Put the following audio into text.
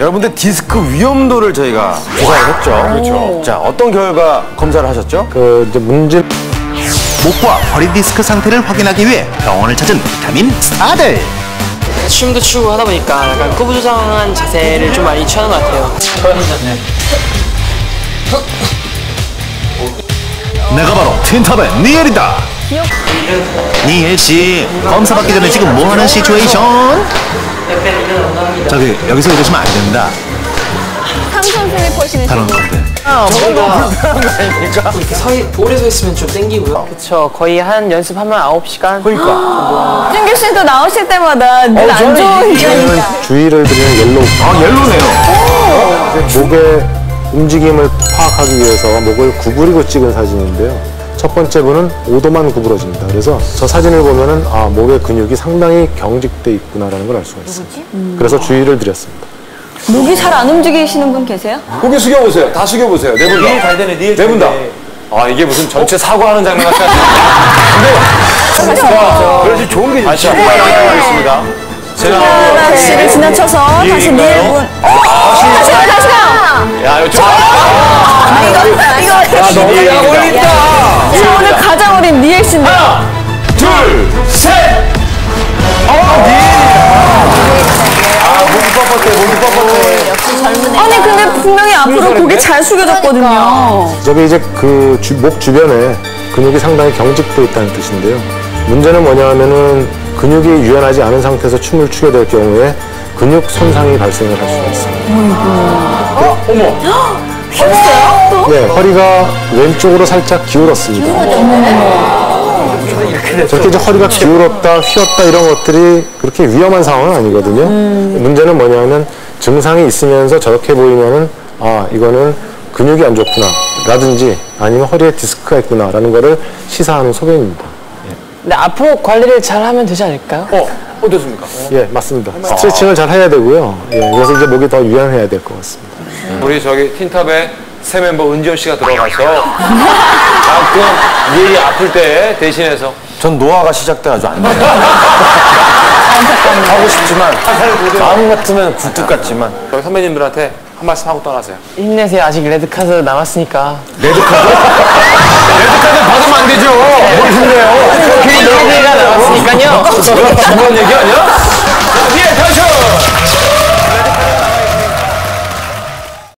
여러분들 디스크 위험도를 저희가 조사를 했죠. 그렇죠. 자, 어떤 결과 검사를 하셨죠? 그 이제 문제 목과 허리 디스크 상태를 확인하기 위해 병원을 찾은 비타민 스타들. 춤도 추고 하다 보니까 약간 꾸부조장한 자세를 좀 많이 취하는 것 같아요. 내가 바로 틴탑의 니엘이다. 니엘 씨 검사 받기 전에 지금 뭐 하는 시츄에이션? 저기 여기서 이러시면 안 된다. 삼선 슬리퍼 다른 건데. 이렇게 서, 있- 오래 서 있으면 좀 땡기고요. 그쵸. 거의 한 연습하면 9시간. 그러니까. 준규 씨도 나오실 때마다 늘 안 좋은 저는 주의를 드리는 옐로우 아, 옐로네요. 목의 움직임을 파악하기 위해서 목을 구부리고 찍은 사진인데요. 첫 번째 분은 5도만 구부러집니다. 그래서 저 사진을 보면은 아 목의 근육이 상당히 경직돼 있구나라는 걸 알 수가 있습니다. 그래서 주의를 드렸습니다. 목이 잘 안 움직이시는 분 계세요? 고개 숙여보세요. 다 숙여보세요. 네 분 다. 잘 되네, 네분 다. 아, 이게 무슨 전체 사과하는 장면 같아. 근데, 자, 그래서 좋은 게 좋죠. 하겠습니다. 제가, 하나 씨를 지나쳐서 다시 니엘 분. 다시 가요, 다시 가요. 야, 이거 좀. 이거 야, 너무 어린다. 자, 오늘 가장 어린 니엘 씨인데. 하나, 둘, 셋! 어, 아, 목이 뻣뻣해, 목이 뻣뻣해. 아니 근데 분명히 앞으로 고개 잘 숙여졌거든요. 저게 이제 그 목 주변에 근육이 상당히 경직돼 있다는 뜻인데요. 문제는 뭐냐 하면은 근육이 유연하지 않은 상태에서 춤을 추게 될 경우에 근육 손상이 발생을 할 수가 있습니다. 휘 었어요? 또? 네, 허리가 왼쪽으로 살짝 기울었습니다. 저렇게 이제 허리가 기울었다, 휘었다 이런 것들이 그렇게 위험한 상황은 아니거든요. 문제는 뭐냐면 증상이 있으면서 저렇게 보이면은 아 이거는 근육이 안 좋구나 라든지 아니면 허리에 디스크가 있구나 라는 거를 시사하는 소견입니다. 근데 앞으로 관리를 잘 하면 되지 않을까요? 어, 어떻습니까? 예, 맞습니다. 스트레칭을 잘 해야 되고요. 예, 그래서 이제 목이 더 유연해야 될 것 같습니다. 우리 저기 틴탑의 새 멤버 은지원 씨가 들어가서 가끔 일이 아플 때 대신해서 전 노화가 시작돼가지고 안 돼요. 하고 싶지만 마음 같으면 굴뚝 같지만 저희 선배님들한테 한 말씀 하고 떠나세요. 힘내세요. 아직 레드카드 남았으니까. 레드카드? 레드카드 받으면 안 되죠. 뭘 힘내요? 레드카드가 남았으니까요. 중요한 얘기 아니야?